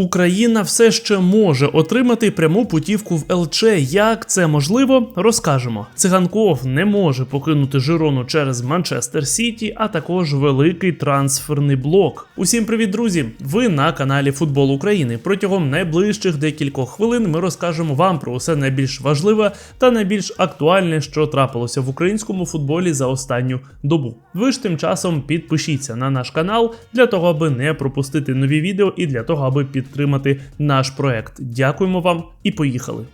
Україна все ще може отримати пряму путівку в ЛЧ. Як це можливо, розкажемо. Циганков не може покинути Жирону через Манчестер Сіті, а також великий трансферний блок. Усім привіт, друзі! Ви на каналі Футбол України. Протягом найближчих декількох хвилин ми розкажемо вам про усе найбільш важливе та найбільш актуальне, що трапилося в українському футболі за останню добу. Ви ж тим часом підпишіться на наш канал для того, аби не пропустити нові відео і для того, аби підтримати наш проект. Дякуємо вам і поїхали.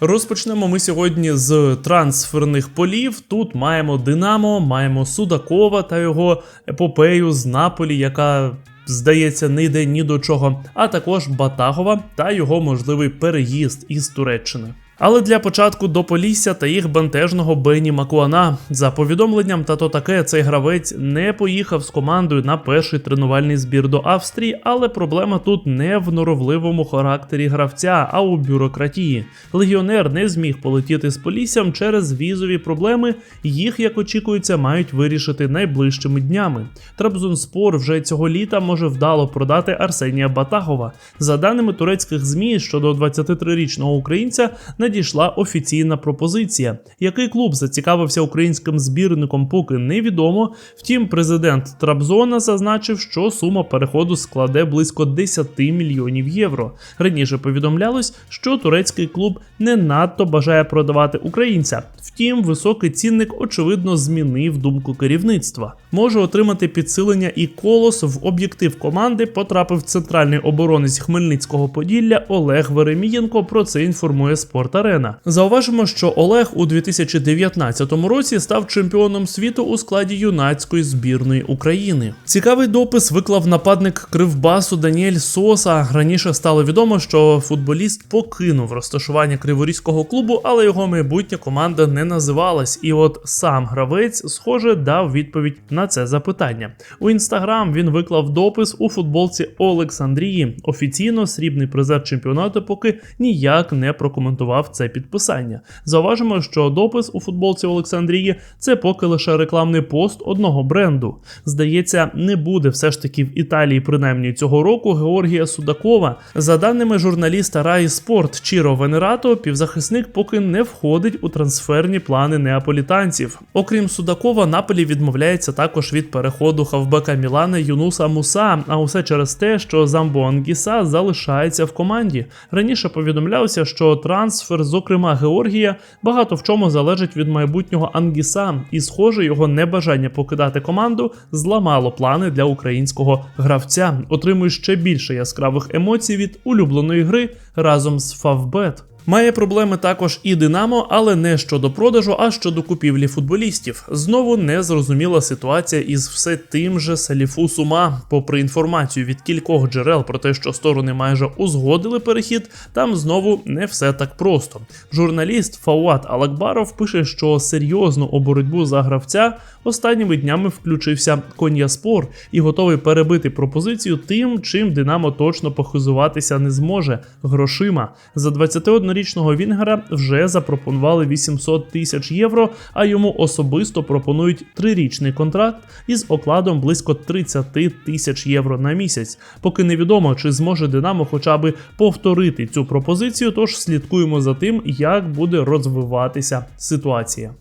Розпочнемо ми сьогодні з трансферних полів. Тут маємо Динамо, маємо Судакова та його епопею з Наполі, яка. Здається, не йде ні до чого, а також Батагова та його можливий переїзд із Туреччини. Але для початку до Полісся та їх бентежного Бені Макуана. За повідомленням, та то таке цей гравець не поїхав з командою на перший тренувальний збір до Австрії, але проблема тут не в норовливому характері гравця, а у бюрократії. Легіонер не зміг полетіти з Поліссям через візові проблеми. Їх, як очікується, мають вирішити найближчими днями. Трабзонспор вже цього літа може вдало продати Арсенія Батагова. За даними турецьких змі щодо 23-річного українця надійшла офіційна пропозиція. Який клуб зацікавився українським збірником, поки невідомо. Втім, президент Трабзона зазначив, що сума переходу складе близько 10 мільйонів євро. Раніше повідомлялось, що турецький клуб не надто бажає продавати українця. Втім, високий цінник очевидно змінив думку керівництва. Може отримати підсилення і колос в об'єктив команди. Потрапив центральний оборонець Хмельницького Поділля Олег Веремієнко. Про це інформує Спорт Арена. Зауважимо, що Олег у 2019 році став чемпіоном світу у складі юнацької збірної України. Цікавий допис виклав нападник Кривбасу Даніель Соса. Раніше стало відомо, що футболіст покинув розташування криворізького клубу, але його майбутня команда не називалась. І от сам гравець, схоже, дав відповідь на це запитання. У інстаграм він виклав допис у футболці Олександрії. Офіційно срібний призер чемпіонату поки ніяк не прокоментував це підписання. Зауважимо, що допис у футболці Олександрії це поки лише рекламний пост одного бренду. Здається, не буде все ж таки в Італії, принаймні цього року, Георгія Судакова. За даними журналіста Раї Спорт Чіро Венерато, півзахисник поки не входить у трансферні плани неаполітанців. Окрім Судакова, Наполі відмовляється також від переходу хавбека Мілана Юнуса Муса. А усе через те, що Замбо Ангіса залишається в команді. Раніше повідомлявся, що трансфер, зокрема Георгія, багато в чому залежить від майбутнього Ангіса, і, схоже, його небажання покидати команду зламало плани для українського гравця. Отримує ще більше яскравих емоцій від улюбленої гри разом з Фавбет. Має проблеми також і Динамо, але не щодо продажу, а щодо купівлі футболістів. Знову незрозуміла ситуація із все тим же Саліфу Сума. Попри інформацію від кількох джерел про те, що сторони майже узгодили перехід, там знову не все так просто. Журналіст Фауат Алакбаров пише, що серйозно у боротьбу за гравця останніми днями включився Кон'яспор і готовий перебити пропозицію тим, чим Динамо точно похизуватися не зможе грошима. За 21 річного Вінгера вже запропонували 800 тисяч євро, а йому особисто пропонують трирічний контракт із окладом близько 30 тисяч євро на місяць. Поки невідомо, чи зможе Динамо хоча б повторити цю пропозицію, тож слідкуємо за тим, як буде розвиватися ситуація.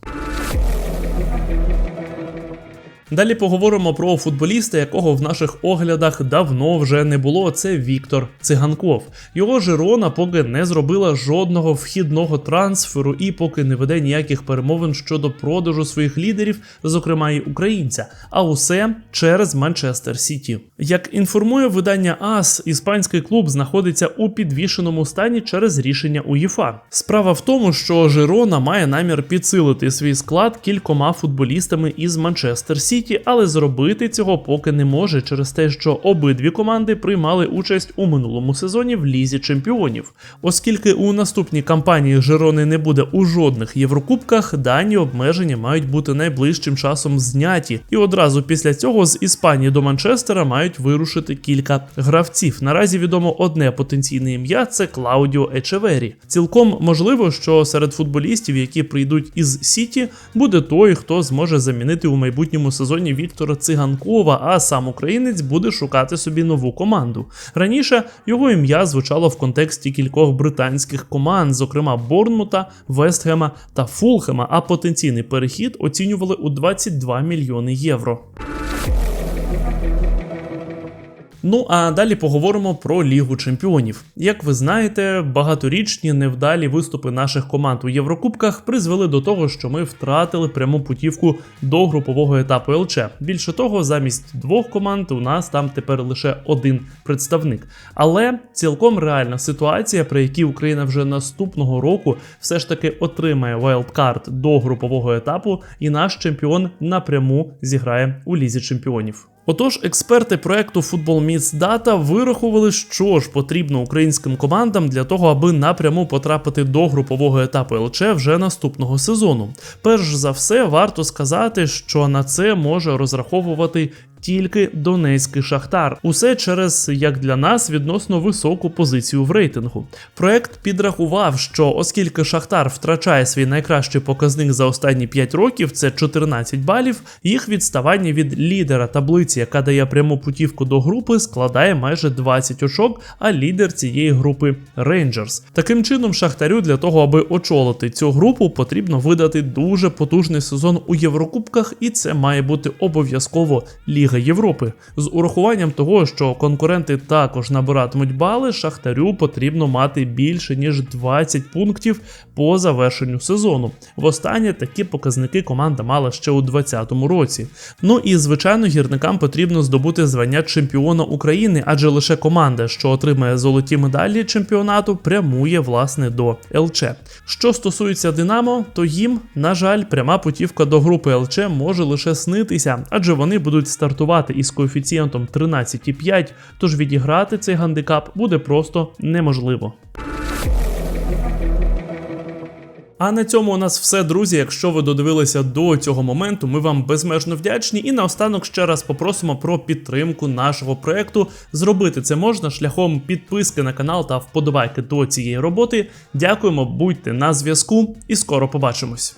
Далі поговоримо про футболіста, якого в наших оглядах давно вже не було. Це Віктор Циганков. Його Жирона поки не зробила жодного вхідного трансферу і поки не веде ніяких перемовин щодо продажу своїх лідерів, зокрема і українця. А усе через Манчестер Сіті. Як інформує видання АС, іспанський клуб знаходиться у підвішеному стані через рішення УЄФА. Справа в тому, що Жирона має намір підсилити свій склад кількома футболістами із Манчестер Сіті. Сіті, але зробити цього поки не може через те, що обидві команди приймали участь у минулому сезоні в лізі чемпіонів. Оскільки у наступній кампанії Жирони не буде у жодних єврокубках, дані обмеження мають бути найближчим часом зняті, і одразу після цього з Іспанії до Манчестера мають вирушити кілька гравців. Наразі відомо одне потенційне ім'я це Клаудіо Ечевері. Цілком можливо, що серед футболістів, які прийдуть із Сіті, буде той, хто зможе замінити у майбутньому сезоні сезоні Віктора Циганкова, а сам українець буде шукати собі нову команду. Раніше його ім'я звучало в контексті кількох британських команд, зокрема Борнмута, Вестгема та Фулхема, а потенційний перехід оцінювали у 22 мільйони євро. Ну а далі поговоримо про Лігу Чемпіонів. Як ви знаєте, багаторічні невдалі виступи наших команд у Єврокубках призвели до того, що ми втратили пряму путівку до групового етапу ЛЧ. Більше того, замість двох команд у нас там тепер лише один представник. Але цілком реальна ситуація, при якій Україна вже наступного року все ж таки отримає вайлдкарт до групового етапу, і наш чемпіон напряму зіграє у лізі чемпіонів. Отож, експерти проекту Football Meets Data вирахували, що ж потрібно українським командам для того, аби напряму потрапити до групового етапу ЛЧ вже наступного сезону. Перш за все, варто сказати, що на це може розраховувати. Тільки Донецький Шахтар. Усе через як для нас відносно високу позицію в рейтингу. Проект підрахував, що оскільки Шахтар втрачає свій найкращий показник за останні 5 років, це 14 балів, їх відставання від лідера таблиці, яка дає пряму путівку до групи, складає майже 20 очок, а лідер цієї групи Рейнджерс. Таким чином, Шахтарю для того, аби очолити цю групу, потрібно видати дуже потужний сезон у Єврокубках, і це має бути обов'язково ліга. Ліга Європи. З урахуванням того, що конкуренти також набиратимуть бали, Шахтарю потрібно мати більше ніж 20 пунктів по завершенню сезону. Востаннє такі показники команда мала ще у 2020 році. Ну і звичайно, гірникам потрібно здобути звання чемпіона України, адже лише команда, що отримає золоті медалі чемпіонату, прямує власне до ЛЧ. Що стосується Динамо, то їм, на жаль, пряма путівка до групи ЛЧ може лише снитися, адже вони будуть стартувати стартувати із коефіцієнтом 13,5, тож відіграти цей гандикап буде просто неможливо. А на цьому у нас все, друзі. Якщо ви додивилися до цього моменту, ми вам безмежно вдячні. І наостанок ще раз попросимо про підтримку нашого проекту. Зробити це можна шляхом підписки на канал та вподобайки до цієї роботи. Дякуємо, будьте на зв'язку і скоро побачимось.